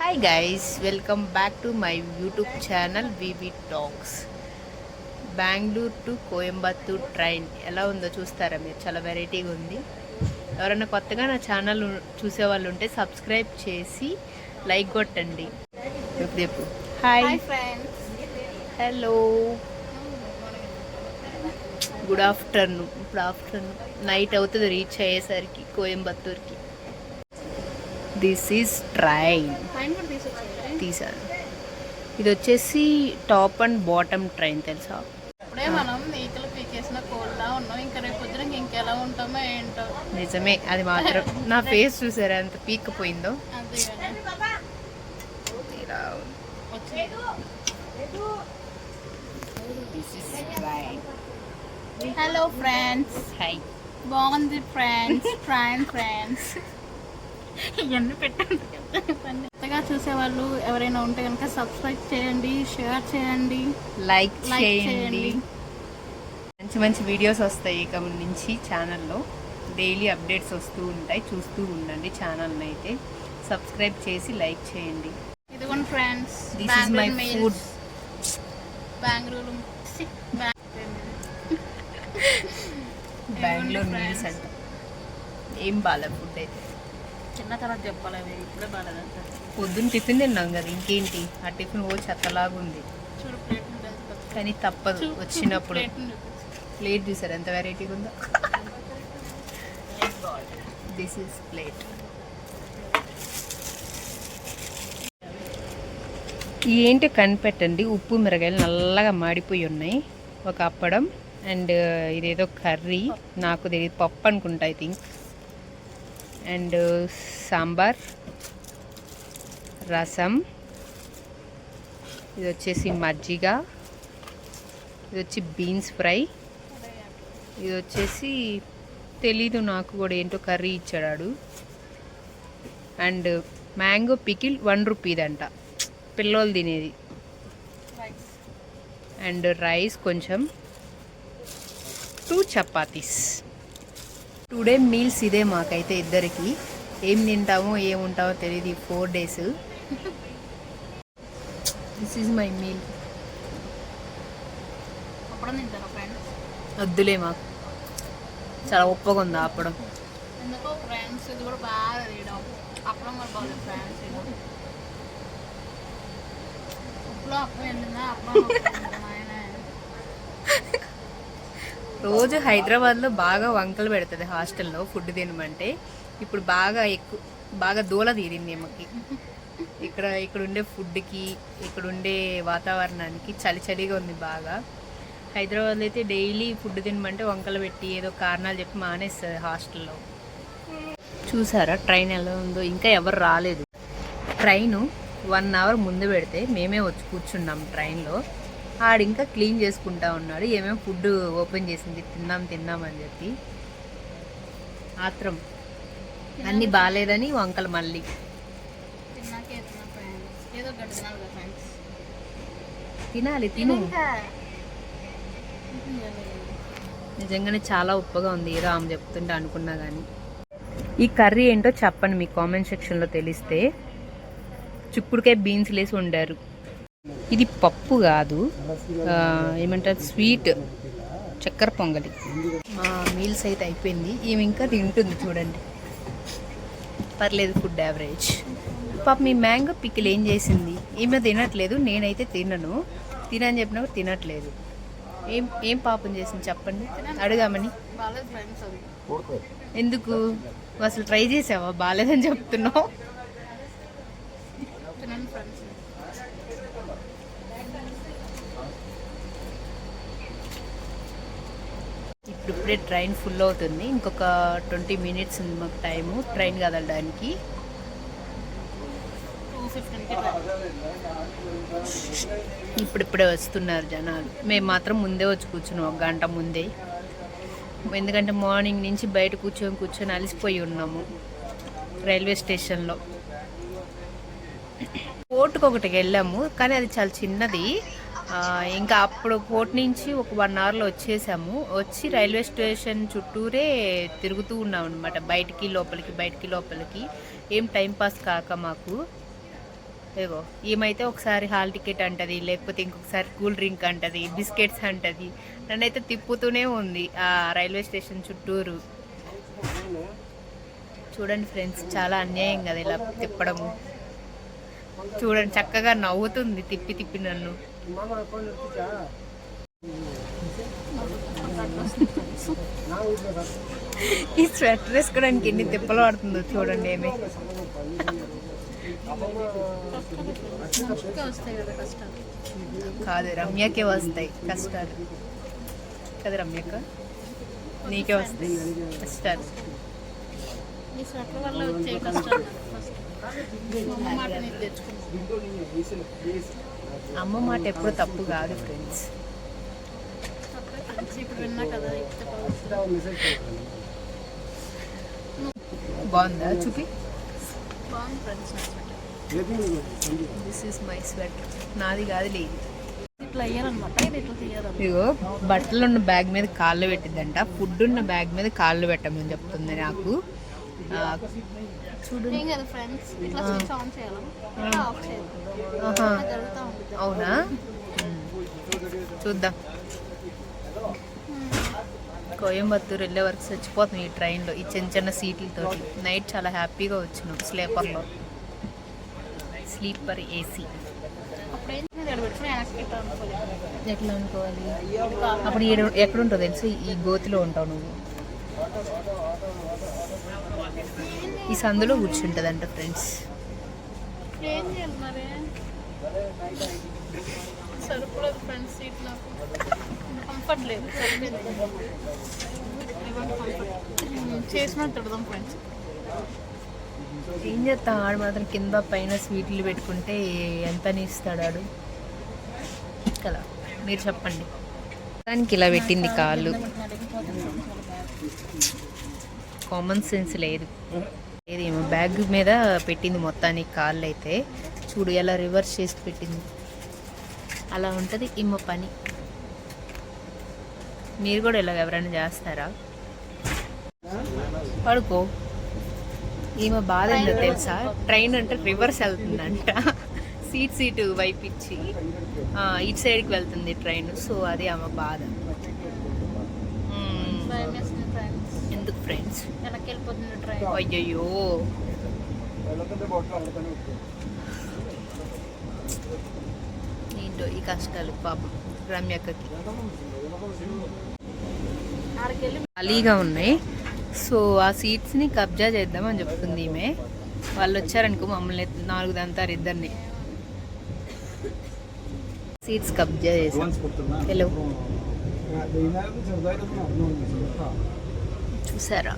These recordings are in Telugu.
Hi guys welcome back to my YouTube channel VV talks Bengaluru to Coimbatore train ఎలా ఉందో చూస్తారా మీరు? చాలా వెరైటీగా ఉంది. ఎవరైనా కొత్తగా నా ఛానల్ చూసే వాళ్ళు ఉంటే సబ్స్క్రైబ్ చేసి లైక్ కొట్టండి. రేపు. హాయ్ హలో గుడ్ ఆఫ్టర్నూన్ ఇప్పుడు ఆఫ్టర్నూన్ నైట్ అవుతుంది రీచ్ అయ్యేసరికి కోయంబత్తూర్కి దిస్ ఈజ్ ట్రైన్. తీసాను ఇది వచ్చేసి టాప్ అండ్ బాటమ్ ట్రైన్ తెలుసా? ఇప్పుడే మనం ఈకలు పీకేసిన కోల్లా ఉన్నాం. ఇంకా రేపు పొద్దున ఇంకెలా ఉంటామో ఏంటో. నిజమే అది మాత్రం. నా ఫేస్ చూసారా? ఎంత కదా. ఇలా. Hello friends Hi. బాగుంది ఫ్రెండ్స్ ట్రైన్ ఫ్రెండ్స్ ఇవన్నీ పెట్టండి. కొత్తగా చూసేవాళ్ళు ఎవరైనా ఉంటే కనుక సబ్స్క్రైబ్ చేయండి షేర్ చేయండి లైక్ చేయండి. చేయండి. మంచి మంచి వీడియోస్ వస్తాయి ఇక నుంచి ఛానల్లో డైలీ అప్డేట్స్ వస్తూ ఉంటాయి. చూస్తూ ఉండండి ఛానల్ని అయితే సబ్స్క్రైబ్ చేసి లైక్ చేయండి. ఇదిగోండి friends this is my food Bengaluru Bengaluru meals అంట. ఏం బాగా ఫుడ్ అయితే. చిన్న తర్వాత చెప్పాలి ఇప్పుడే బాగాలేదంట పొద్దున్న టిఫిన్ తిన్నాం కదా ఇంకేంటి? ఆ టిఫిన్ ఓ చెత్తలాగా ఉంది. కానీ తప్పదు వచ్చినప్పుడు. ప్లేట్ చూసారు? ఎంత వెరైటీగా ఉందో. దిస్ ఈస్ ప్లేట్ ఏంటి కనిపెట్టండి? ఉప్పు మిరగాయలు నల్లగా మాడిపోయి ఉన్నాయి. ఒక అప్పడం అండ్ ఇదేదో కర్రీ. నాకు తెలియదు పప్పు అనుకుంటా I think and sambar rasam ఇది వచ్చేసి మజ్జిగ ఇది వచ్చి బీన్స్ ఫ్రై ఇది వచ్చేసి తెలీదు నాకు కూడా ఏంటో కర్రీ ఇచ్చాడు అండ్ మ్యాంగో పికిల్ వన్ రూపీదంట పిల్లోలు తినేది. అండ్ రైస్ కొంచెం టూ చపాతీస్. టుడే మీల్స్ ఇదే మాకైతే ఇద్దరికి. ఏం తింటామో ఏం ఉంటామో తెలియదు four days this is my meal వద్దులే మాకు. చాలా ఉప్పగా ఉంది అప్పడం? అప్పుడు రోజు హైదరాబాద్లో బాగా వంకలు పెడుతుంది హాస్టల్లో ఫుడ్ తినమంటే. ఇప్పుడు బాగా ఎక్కువ బాగా దూల తీరింది ఏమకి ఇక్కడ ఇక్కడ ఉండే ఫుడ్కి ఇక్కడ ఉండే వాతావరణానికి చలి చలిగా ఉంది బాగా. హైదరాబాద్లో అయితే డైలీ ఫుడ్ తినమంటే వంకలు పెట్టి ఏదో కారణాలు చెప్పి మానేస్తుంది హాస్టల్లో. చూసారా ట్రైన్ ఎలా ఉందో? ఇంకా ఎవరు రాలేదు. ట్రైను వన్ అవర్ ముందు పెడితే మేమే వచ్చి కూర్చున్నాం ట్రైన్లో. ఆడు ఇంకా క్లీన్ చేసుకుంటా ఉన్నాడు. ఏమేమి ఫుడ్ ఓపెన్ చేసింది తిందాం తిందాం అని చెప్పి. ఆత్రం. అన్నీ బాగాలేదని వంకలు మళ్ళీ. తినాలి తిను. నిజంగానే చాలా ఉప్పగా ఉంది. ఏదో ఆమె చెప్తుంటే అనుకున్నా కానీ ఈ కర్రీ ఏంటో చెప్పండి మీ కామెంట్ సెక్షన్లో తెలిస్తే. చిక్కుడుకాయ బీన్స్ లేసి వండారు. ఇది పప్పు కాదు. ఆ, ఏమంటారు? స్వీట్ చక్కెర పొంగలి. మా మీల్స్ అయితే అయిపోయింది. ఈమె ఇంకా తింటుంది చూడండి. పర్లేదు ఫుడ్ యావరేజ్. పాప మీ మ్యాంగో పికిల్ ఏం చేసింది? ఈమె తినట్లేదు నేనైతే తినను. తినని చెప్పినప్పుడు తినట్లేదు. ఏం ఏం పాపం చేసింది చెప్పండి. అడగామని. బాగాలేదు ఫ్రెండ్స్ అది ఎందుకు అసలు ట్రై చేసావా? బాగాలేదని చెప్తున్నావు. ఇప్పుడే ట్రైన్ ఫుల్ అవుతుంది. ఇంకొక ట్వంటీ మినిట్స్ ఉంది మాకు టైము. ట్రైన్ కదలడానికి. ఇప్పుడిప్పుడే వస్తున్నారు జనాలు. మేము మాత్రం ముందే వచ్చి కూర్చున్నాం. ఒక గంట ముందే. ఎందుకంటే మార్నింగ్ నుంచి బయట కూర్చొని కూర్చొని అలసిపోయి ఉన్నాము. రైల్వే స్టేషన్లో. కోర్టుకు ఒకటికి వెళ్ళాము. కానీ అది చాలా చిన్నది. ఇంకా అప్పుడు కోర్ట్ నుంచి ఒక వన్ అవర్లో వచ్చేసాము. వచ్చి రైల్వే స్టేషన్ చుట్టూరే తిరుగుతూ ఉన్నాం అనమాట బయటికి లోపలికి బయటికి లోపలికి. ఏం టైంపాస్ కాక మాకు. ఏవో ఏమైతే ఒకసారి హాల్ టికెట్ అంటది లేకపోతే ఇంకొకసారి కూల్ డ్రింక్ అంటది బిస్కెట్స్ అంటది నన్నైతే తిప్పుతూనే ఉంది ఆ రైల్వే స్టేషన్ చుట్టూరు. చూడండి ఫ్రెండ్స్ చాలా అన్యాయం కదా ఇలా తిప్పడము. చూడండి చక్కగా నవ్వుతుంది తిప్పి తిప్పి నన్ను. ఈ స్వెటర్ వేసుకోవడానికి ఎన్ని తిప్పలు పడుతుందో చూడండి ఏమి. కదా రమ్యకే వస్తాయి కష్టాలు. కదా రమ్యక నీకే వస్తాయి కష్టాలు. ఈ స్వెటర్ వల్ల వచ్చే కష్టాలు. ఫస్ట్ మా అమ్మ మాట ఎప్పుడు తప్పు కాదు ఫ్రెండ్స్ బాగుందా చూపి? దిస్ ఇస్ మై స్వెటర్ నాది కాదు లేదు. ఇట్లా ఇగో బట్టలు ఉన్న బ్యాగ్ మీద కాళ్ళు పెట్టిద్దంట. ఫుడ్ ఉన్న బ్యాగ్ మీద కాళ్ళు పెట్టమని చెప్తుంది నాకు. చూడు. ఏం కదా ఫ్రెండ్స్ ఇట్లా స్విచ్ ఆన్ చేయాలి? ఇట్లా ఆఫ్ చేయాలి? ఆహా. ఇట్లా జరుగుతూ ఉంటుంది. అవునా. చూద్దాం. కోయంబత్తూరు వెళ్ళే వరకు చచ్చిపోతుంది ఈ ట్రైన్లో ఈ చిన్న చిన్న సీట్లతో నైట్ చాలా హ్యాపీగా వచ్చినాం స్లీపర్లో స్లీపర్ ఏసీ ఎట్లా అనుకోవాలి? అప్పుడు ఈడ- ఎక్కడ ఉంటావు తెలుసు? ఈ గోతిలో ఉంటావు నువ్వు. ఈ సందులో కూర్చుంటుందంట ఫ్రెండ్స్ సరిపోలేదు ఫ్రెండ్స్ సీట్ నాకు కంఫర్ట్ లేదు చేసినట్టు ఫ్రెండ్స్ ఏం చేస్తా? ఆడు మాత్రం కింద పైన స్వీట్లు పెట్టుకుంటే ఎంత ఇస్తాడు ఆడు? కదా మీరు చెప్పండి. దానికి ఇలా పెట్టింది కాళ్ళు. కామన్ సెన్స్ లేదు. ఇది బ్యాగ్ మీద పెట్టింది మొత్తానికి కాళ్ళు అయితే చూడు ఎలా రివర్స్ చేసి పెట్టింది. అలా ఉంటుంది ఇమ్మ పని. మీరు కూడా ఇలా ఎవరైనా చేస్తారా? పడుకో. ఈమె బాధ ఏంటో తెలుసా? ట్రైన్ అంటే రివర్స్ వెళ్తుందంట. సీట్ సీటు వైపు ఇచ్చి ఇటు సైడ్కి వెళ్తుంది ట్రైన్. సో అది ఆమె బాధ మ్మ్. భయం వేసింది ఫ్రెండ్స్ ఎందుకు ఫ్రెండ్స్ వెనక్కి వెళ్ళిపోతుంది ట్రైన్. అయ్యయ్యో. ఏంటో ఈ కష్టాలు పాపం రమ్యక్కకి ఖాళీగా ఉన్నాయి. సో ఆ సీట్స్ని కబ్జా చేద్దామని చెప్తుంది ఈమె. వాళ్ళు వచ్చారనుకో మమ్మల్ని నాలుగు దంతారు ఇద్దరిని. సీట్స్ కబ్జా చేసాం హలో చూసారా?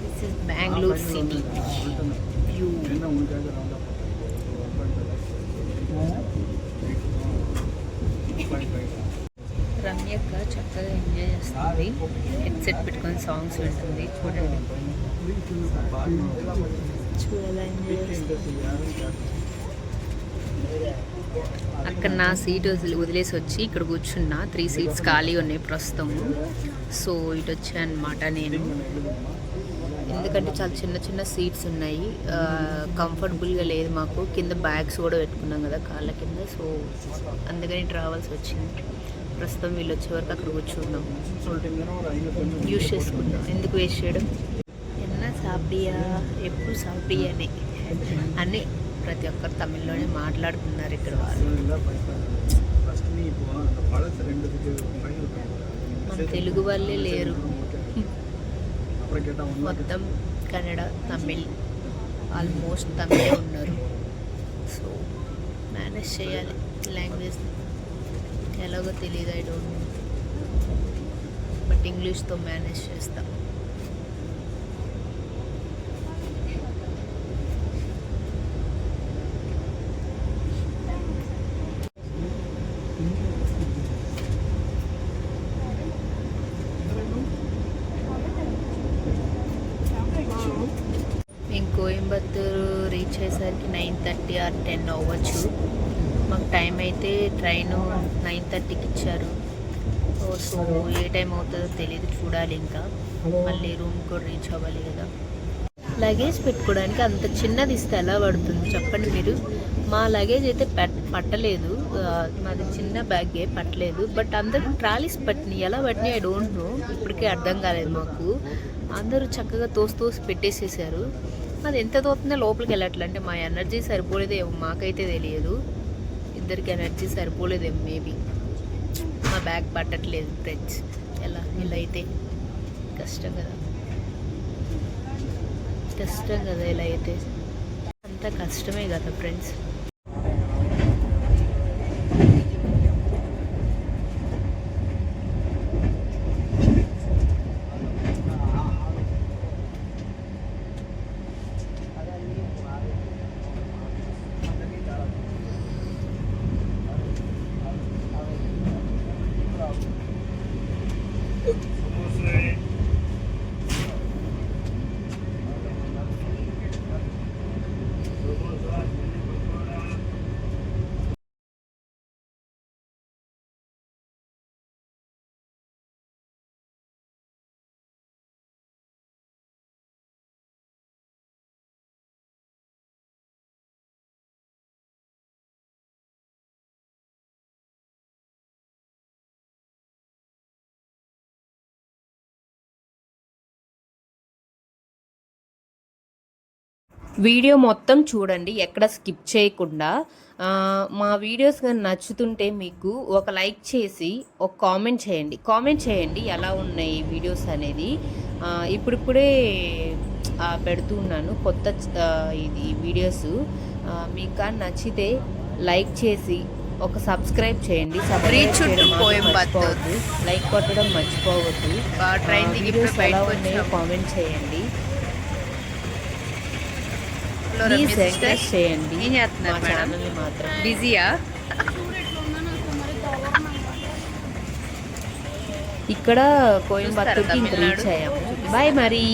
This is Bengaluru city view రమ్యక్క చక్కగా ఎంజాయ్ చేస్తుంది. హెడ్సెట్ పెట్టుకొని సాంగ్స్ వింటుంది. చూడండి. చూడాలా ఎంజాయ్ చేస్తుంది. అక్కడ నా సీట్ వదిలి వదిలేసి వచ్చి ఇక్కడ కూర్చున్నా. త్రీ సీట్స్ ఖాళీ ఉన్నాయి ప్రస్తుతం. సో ఇటు వచ్చాను అనమాట నేను. ఎందుకంటే చాలా చిన్న చిన్న సీట్స్ ఉన్నాయి. కంఫర్టబుల్గా లేదు మాకు. కింద బ్యాగ్స్ కూడా పెట్టుకున్నాం కదా కాళ్ళ కింద. సో అందుకని ట్రావెల్స్ వచ్చింది. ప్రస్తుతం వీళ్ళు వచ్చే వరకు అక్కడ కూర్చుందాం యూస్ చేసుకుందాం. ఎందుకు వేస్ట్ చేయడం? ఎన్న సాపియా? ఎప్పుడు సాపియానే అని. ప్రతి ఒక్కరు తమిళ్ళోనే మాట్లాడుతున్నారు ఇక్కడ వాళ్ళు. మన తెలుగు వాళ్ళే లేరు. మొత్తం కన్నడ తమిళ్ ఆల్మోస్ట్ తమిళే ఉన్నారు. సో మేనేజ్ చేయాలి లాంగ్వేజ్. ఎలాగో తెలియదు ఐ డోంట్ బట్ ఇంగ్లీష్తో మేనేజ్ చేస్తాం మేము కోయంబత్తూరు వచ్చేసరికి నైన్ థర్టీ ఆర్ టెన్ అవ్వచ్చు. మాకు టైం అయితే ట్రైన్ నైన్ థర్టీకి ఇచ్చారు. సో ఏ టైం అవుతుందో తెలియదు చూడాలి ఇంకా. మళ్ళీ రూమ్ కూడా రీచ్ అవ్వాలి కదా. లగేజ్ పెట్టుకోవడానికి అంత చిన్నది ఇస్తే ఎలా పడుతుంది చెప్పండి మీరు? మా లగేజ్ అయితే పట్ పట్టలేదు. మాది చిన్న బ్యాగే పట్టలేదు. బట్ అందరూ ట్రాలీస్ పట్టినాయి. ఎలా పట్టినాయి? I don't know. ఇప్పటికే అర్థం కాలేదు మాకు. అందరూ చక్కగా తోసి తోసి పెట్టేసేసారు. అది ఎంత తోతుందో లోపలికి వెళ్ళట్లంటే మా ఎనర్జీ సరిపోలేదేమో మాకైతే తెలియదు. ఇద్దరికి ఎనర్జీ సరిపోలేదేమో మేబీ. మా బ్యాగ్ పట్టట్లేదు ఫ్రెండ్స్. ఎలా? ఇలా అయితే. కష్టం కదా. కష్టం కదా ఇలా అయితే. అంత కష్టమే కదా ఫ్రెండ్స్. వీడియో మొత్తం చూడండి ఎక్కడ స్కిప్ చేయకుండా. మా వీడియోస్ కానీ నచ్చుతుంటే మీకు ఒక లైక్ చేసి ఒక కామెంట్ చేయండి. కామెంట్ చేయండి ఎలా ఉన్నాయి వీడియోస్ అనేది. ఇప్పుడిప్పుడే ఆ, పెడుతూ ఉన్నాను కొత్త ఇది వీడియోస్. మీకు కానీ నచ్చితే లైక్ చేసి ఒక సబ్స్క్రైబ్ చేయండి. సబ్స్క్రైబ్ చేయడం. మర్చిపోవద్దు. లైక్ కొట్టడం మర్చిపోవద్దు. వీడియోస్ ఎలా ఉన్నాయో. కామెంట్ చేయండి. చేయండి. ఏం చేస్తున్నారు మేడం? బిజీయా ఇక్కడ కోయంబత్తూర్కి? రీచ్ అయ్యాము. బాయ్ మరి